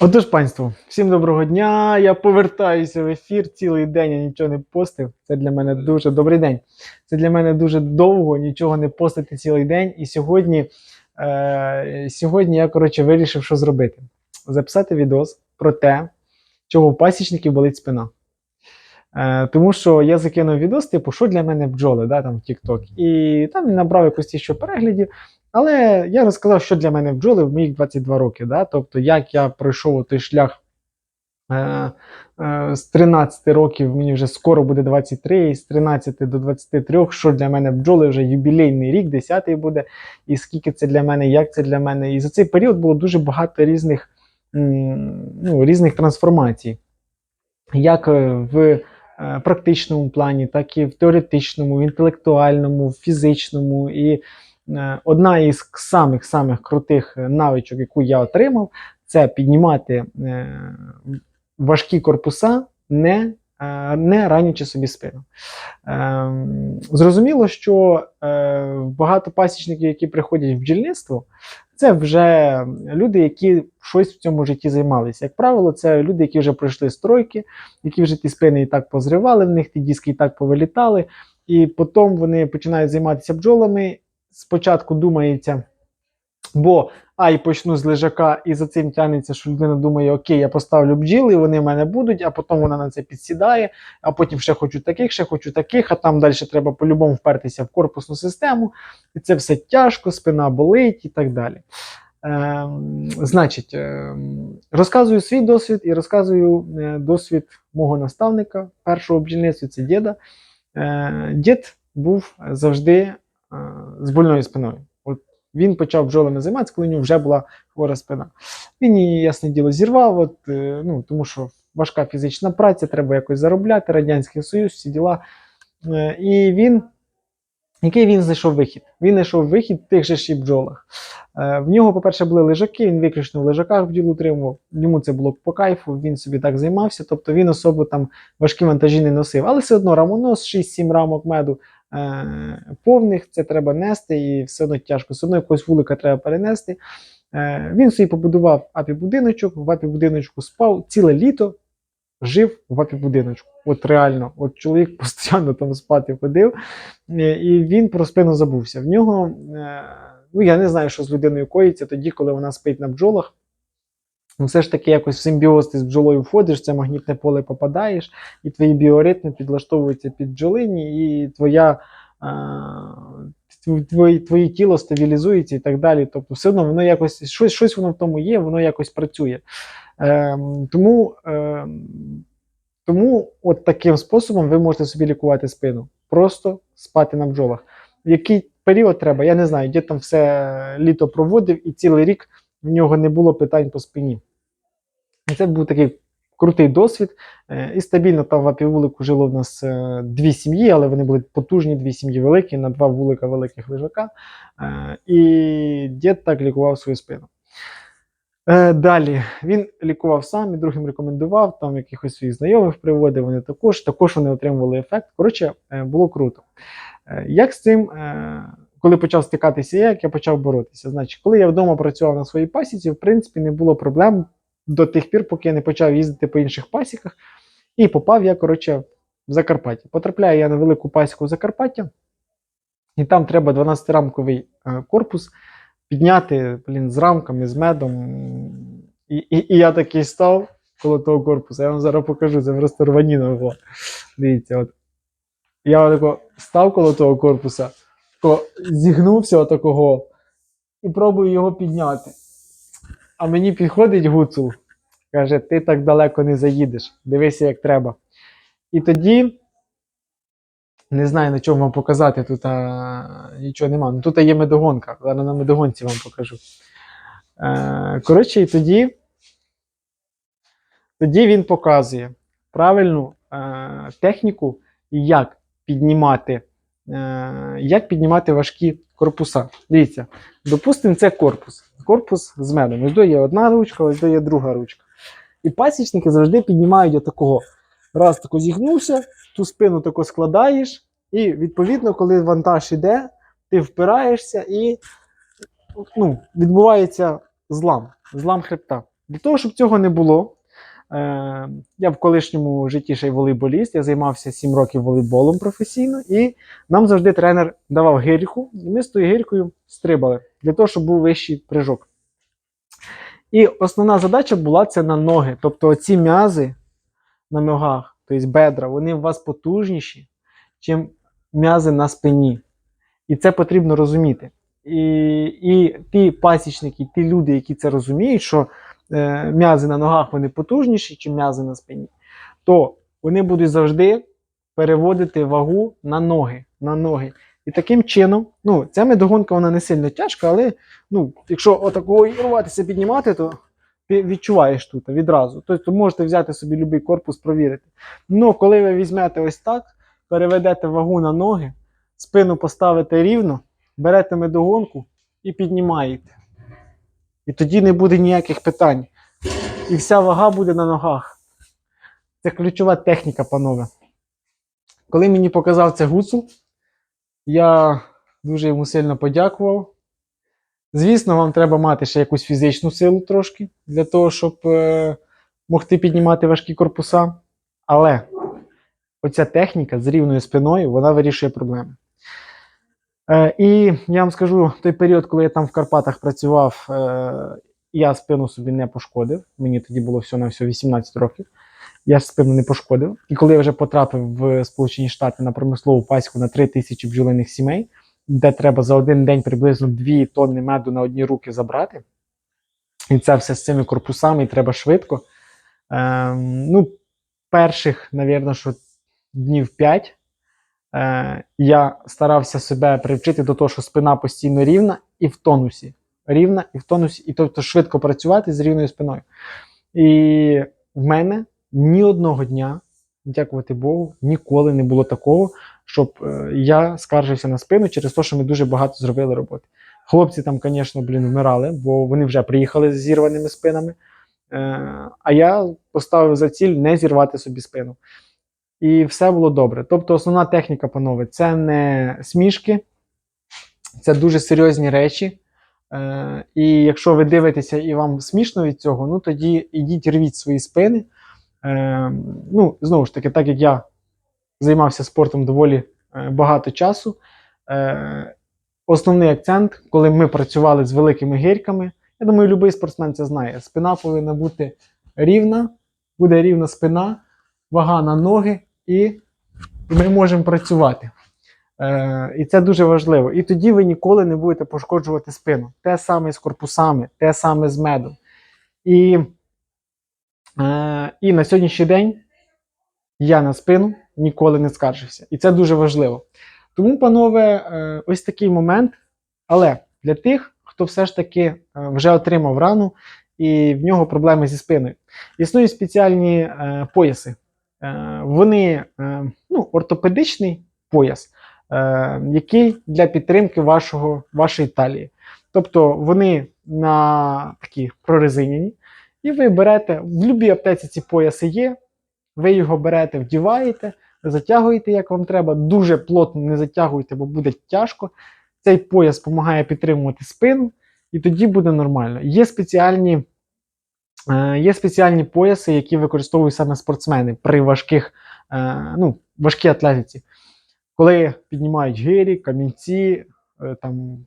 Отож, панство, всім доброго дня. Я повертаюся в ефір. Цілий день я нічого не постив. Це для мене дуже добрий день. Це для мене дуже довго нічого не постити цілий день. І сьогодні, е, сьогодні я коротше вирішив, що зробити: записати відос про те, чого у пасічників болить спина. Е, тому що я закинув відос, типу, що для мене бджоли, да, там в TikTok. І там він набрав якось тисячу переглядів. Але я розказав, що для мене бджоли в моїх 22 роки. Да? Тобто, як я пройшов той шлях е, е, з 13 років, мені вже скоро буде 23, і з 13 до 23, що для мене бджоли вже юбілейний рік, 10-й буде, і скільки це для мене, як це для мене. І за цей період було дуже багато різних, ну, різних трансформацій. Як е, в е, практичному плані, так і в теоретичному, в інтелектуальному, в фізичному. І одна із самих самих крутих е, навичок, яку я отримав, це піднімати е, важкі корпуса, не, е, не ранячи собі спину. Е, Зрозуміло, що е, багато пасічників, які приходять в бджільництво, це вже люди, які щось в цьому житті займалися. Як правило, це люди, які вже пройшли стройки, які вже ті спини і так позривали в них, ті диски і так повилітали. І потім вони починають займатися бджолами спочатку думається, бо ай, почну з лежака, і за цим тягнеться, що людина думає, окей, я поставлю бджіли, вони в мене будуть, а потім вона на це підсідає, а потім ще хочу таких, ще хочу таких, а там далі треба по-любому впертися в корпусну систему. І це все тяжко, спина болить і так далі. Ем, значить, ем, розказую свій досвід і розказую е, досвід мого наставника, першого бджільництва, це діда. Е, дід був завжди е, з больною спиною. От він почав бджолами займатися, коли у нього вже була хвора спина. Він її, ясне діло, зірвав, от, е, ну, тому що важка фізична праця, треба якось заробляти, Радянський Союз, всі діла. Е, І він, який він знайшов вихід? Він знайшов вихід в тих же ж і бджолах. Е, В нього, по-перше, були лежаки, він виключно в лежаках бджіл утримував. Йому це було по кайфу, він собі так займався. Тобто він особо там важкі вантажі не носив. Але все одно рамонос, 6-7 рамок меду е, повних, це треба нести, і все одно тяжко. Все одно якогось вулика треба перенести. Е, він собі побудував апі-будиночок, в апі-будиночку спав ціле літо. Жив в апі-будиночку. От реально, от чоловік постійно там спати ходив, е, і він про спину забувся. В нього, е, ну я не знаю, що з людиною коїться тоді, коли вона спить на бджолах. Ну, все ж таки, якось в симбіоз ти з бджолою входиш, це магнітне поле попадаєш, і твої біоритми підлаштовуються під бджолині, і твоя, е, твої, твоє тіло стабілізується і так далі. Тобто, все одно воно якось щось, щось воно в тому є, воно якось працює. Е, тому, е, тому от таким способом ви можете собі лікувати спину. Просто спати на бджолах. Який період треба, я не знаю, де там все літо проводив, і цілий рік в нього не було питань по спині. Це був такий крутий досвід. Е, І стабільно там в апівулику жило в нас е, дві сім'ї, але вони були потужні, дві сім'ї великі, на два вулика великих лежака. Е, І дід так лікував свою спину. Далі він лікував сам і другим рекомендував, там якихось своїх знайомих приводив, вони також, також вони отримували ефект. Коротше, було круто. Як з цим, коли почав стикатися як я почав боротися? Значить, коли я вдома працював на своїй пасіці, в принципі, не було проблем до тих пір, поки я не почав їздити по інших пасіках. І попав я, коротше, в Закарпаття. Потрапляю я на велику пасіку в Закарпаття, і там треба 12-рамковий е, корпус підняти блін, з рамками, з медом. І, і, і я такий став коло того корпусу. Я вам зараз покажу, це просто рваніна була. Дивіться, от. Я отако став коло того корпуса, зігнувся отакого і пробую його підняти. А мені підходить гуцул, каже: ти так далеко не заїдеш, дивися, як треба. І тоді. Не знаю, на чому вам показати, тут а, нічого нема. Ну тут є медогонка. Зараз на медогонці вам покажу. Е, коротше, і тоді, тоді він показує правильну е, техніку, як піднімати, е, як піднімати важкі корпуса. Дивіться, допустимо, це корпус. Корпус з медом. Ось до є одна ручка, ось до є друга ручка. І пасічники завжди піднімають отакого. Раз тако зігнувся, ту спину тако складаєш, і відповідно, коли вантаж іде, ти впираєшся і ну, відбувається злам, злам хребта. Для того, щоб цього не було, я в колишньому житті ще й волейболіст, я займався 7 років волейболом професійно, і нам завжди тренер давав гирьку, і ми з тою гирькою стрибали для того, щоб був вищий прыжок. І основна задача була це на ноги. Тобто ці м'язи на ногах, тобто бедра, вони у вас потужніші, чим м'язи на спині. І це потрібно розуміти. І, і ті пасічники, ті люди, які це розуміють, що е, м'язи на ногах вони потужніші, ніж м'язи на спині, то вони будуть завжди переводити вагу на ноги. На ноги. І таким чином, ну, ця медогонка вона не сильно тяжка, але ну, якщо отакого рватися піднімати, то ти відчуваєш тут відразу. Тобто можете взяти собі будь-який корпус, провірити. Ну, коли ви візьмете ось так, переведете вагу на ноги, спину поставите рівно, берете медогонку і піднімаєте. І тоді не буде ніяких питань. І вся вага буде на ногах. Це ключова техніка, панове. Коли мені показав це гуцул, я дуже йому сильно подякував. Звісно, вам треба мати ще якусь фізичну силу трошки для того, щоб е, могти піднімати важкі корпуса. Але оця техніка з рівною спиною, вона вирішує проблеми. Е, і я вам скажу, той період, коли я там в Карпатах працював, е, я спину собі не пошкодив. Мені тоді було всього на всього 18 років. Я спину не пошкодив. І коли я вже потрапив в Сполучені Штати на промислову паську на 3 тисячі бджолиних сімей, де треба за один день приблизно 2 тонни меду на одні руки забрати. І це все з цими корпусами, і треба швидко. Ем, ну, перших, навірно, що днів 5 е, я старався себе привчити до того, що спина постійно рівна і в тонусі. Рівна і в тонусі, і тобто швидко працювати з рівною спиною. І в мене ні одного дня, дякувати Богу, ніколи не було такого, щоб е, я скаржився на спину через те, що ми дуже багато зробили роботи. Хлопці там, звісно, блін, вмирали, бо вони вже приїхали з зірваними спинами. Е, а я поставив за ціль не зірвати собі спину. І все було добре. Тобто, основна техніка, панове, це не смішки, це дуже серйозні речі. Е, і якщо ви дивитеся і вам смішно від цього, ну тоді ідіть рвіть свої спини. Е, ну, знову ж таки, так як я займався спортом доволі е, багато часу. Е, Основний акцент, коли ми працювали з великими гирьками, я думаю, будь-який спортсмен це знає. Спина повинна бути рівна, буде рівна спина, вага на ноги, і ми можемо працювати. Е, І це дуже важливо. І тоді ви ніколи не будете пошкоджувати спину. Те саме з корпусами, те саме з медом. І, е, І на сьогоднішній день я на спину ніколи не скаржився. І це дуже важливо. Тому, панове, е, ось такий момент. Але для тих, хто все ж таки е, вже отримав рану і в нього проблеми зі спиною, існують спеціальні е, пояси. Е, Вони е, ну, ортопедичний пояс, е, який для підтримки вашого, вашої талії. Тобто вони на такі прорезиняні, і ви берете в будь-якій аптеці ці пояси є. Ви його берете, вдіваєте, затягуєте, як вам треба. Дуже плотно не затягуйте, бо буде тяжко. Цей пояс допомагає підтримувати спину, і тоді буде нормально. Є спеціальні, є спеціальні пояси, які використовують саме спортсмени при важких, е, ну, важкій атлетиці. Коли піднімають гирі, камінці, е, там,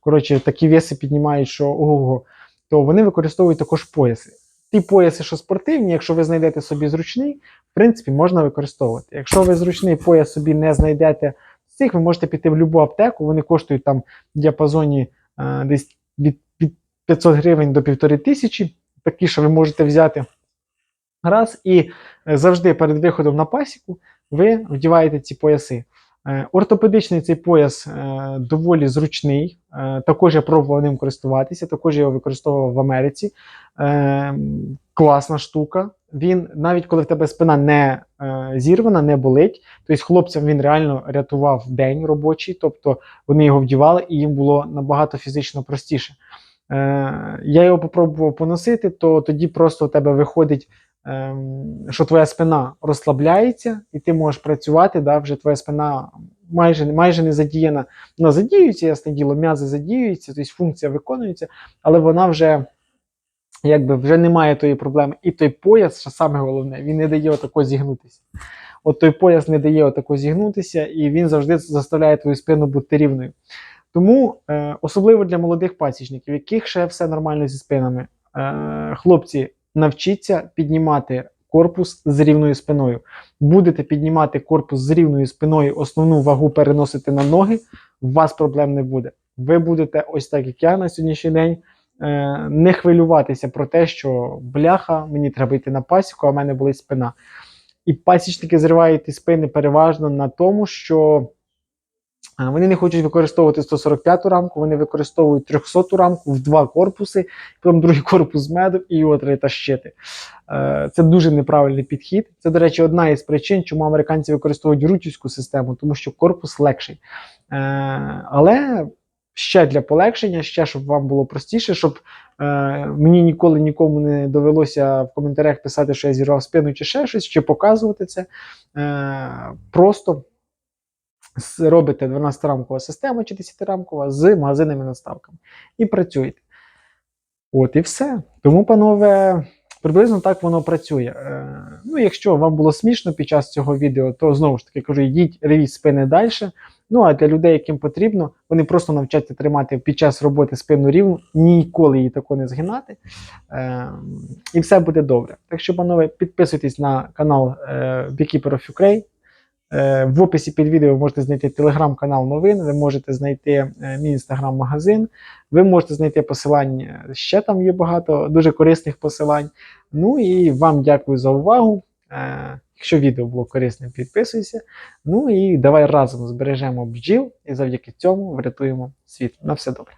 коротше, такі веси піднімають, що ого, то вони використовують також пояси. Ті пояси, що спортивні, якщо ви знайдете собі зручний, в принципі, можна використовувати. Якщо ви зручний пояс собі не знайдете з цих, ви можете піти в будь-яку аптеку, вони коштують там в діапазоні е, десь від, від 500 гривень до 1500, такі, що ви можете взяти раз, і е, завжди перед виходом на пасіку ви вдіваєте ці пояси. Е, Ортопедичний цей пояс е, доволі зручний. Також я пробував ним користуватися, також я його використовував в Америці. Класна штука. Він, навіть коли в тебе спина не зірвана, не болить, тобто хлопцям він реально рятував день робочий, тобто вони його вдівали і їм було набагато фізично простіше. Е, я його попробував поносити, то тоді просто у тебе виходить ем, що твоя спина розслабляється, і ти можеш працювати, да, вже твоя спина майже, майже не задіяна. Вона задіюється, ясне діло, м'язи задіюються, тобто функція виконується, але вона вже якби вже немає тої проблеми. І той пояс, що саме головне, він не дає отако зігнутися. От той пояс не дає отако зігнутися, і він завжди заставляє твою спину бути рівною. Тому е, особливо для молодих пасічників, яких ще все нормально зі спинами. Е, хлопці, навчіться піднімати корпус з рівною спиною. Будете піднімати корпус з рівною спиною, основну вагу переносити на ноги, у вас проблем не буде. Ви будете ось так, як я на сьогоднішній день, е, не хвилюватися про те, що бляха, мені треба йти на пасіку, а в мене болить спина. І пасічники зривають спини переважно на тому, що Вони не хочуть використовувати 145-ту рамку, вони використовують 300-ту рамку в два корпуси, потім другий корпус меду і його треба тащити. Е, Це дуже неправильний підхід. Це, до речі, одна із причин, чому американці використовують рутівську систему, тому що корпус легший. Е, Але ще для полегшення, ще щоб вам було простіше, щоб е, мені ніколи нікому не довелося в коментарях писати, що я зірвав спину чи ще щось, чи показувати це. Просто робите 12-рамкова система чи 10-рамкова з магазинними наставками. І працюєте. От і все. Тому, панове, приблизно так воно працює. Е, ну, якщо вам було смішно під час цього відео, то знову ж таки кажу, йдіть, ревіть спини далі. Ну а для людей, яким потрібно, вони просто навчаться тримати під час роботи спину рівну, ніколи її тако не згинати. Е, і все буде добре. Так що, панове, підписуйтесь на канал е, of Ukraine. Е, В описі під відео ви можете знайти телеграм-канал новин, ви можете знайти е, мій інстаграм-магазин, ви можете знайти посилання, ще там є багато дуже корисних посилань. Ну і вам дякую за увагу. Е, Якщо відео було корисним, підписуйся. Ну і давай разом збережемо бджіл і завдяки цьому врятуємо світ. На все добре.